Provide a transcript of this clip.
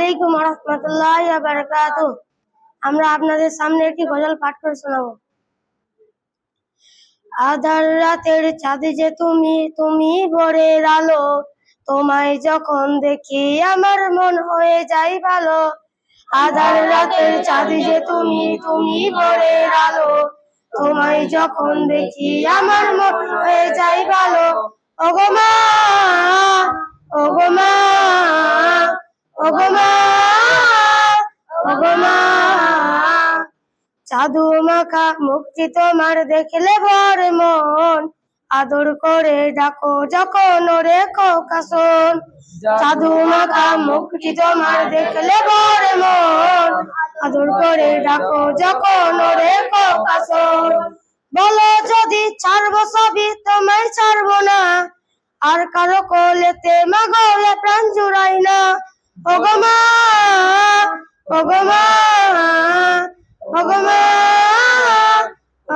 আলাইকুম রহমতুল্লাহ বারাকাত আমরা আপনাদের সামনে একটি গজল পাঠ করে শোনাবো। আধার রাতের চাঁদ যে তুমি তুমি ভোরের আলো, তোমায় যখন দেখি আমার মন হয়ে যায় ভালো। আধার রাতের চাঁদ যে তুমি তুমি ভোরের আলো, তোমায় যখন দেখি আমার মন হয়ে যায় ভালো। ওগো মা ওগো মা ওগো মা চাদু মাখা মুক্তি তোমার দেখলে ভর মন। আদর করে ডাকো যখন ওরে কাসন চাদু মাখা মুক্তি তোমার দেখলে ভর মন। আদর করে ডাকো যখন ওরে কাসন বলো যদি ছাড়বো সবই, তোমায় ছাড়বো না। আর কারও কোলেতে মাগো এ প্রাণ জুড়াই না। ওগো মা ওগো মা ওগো মা।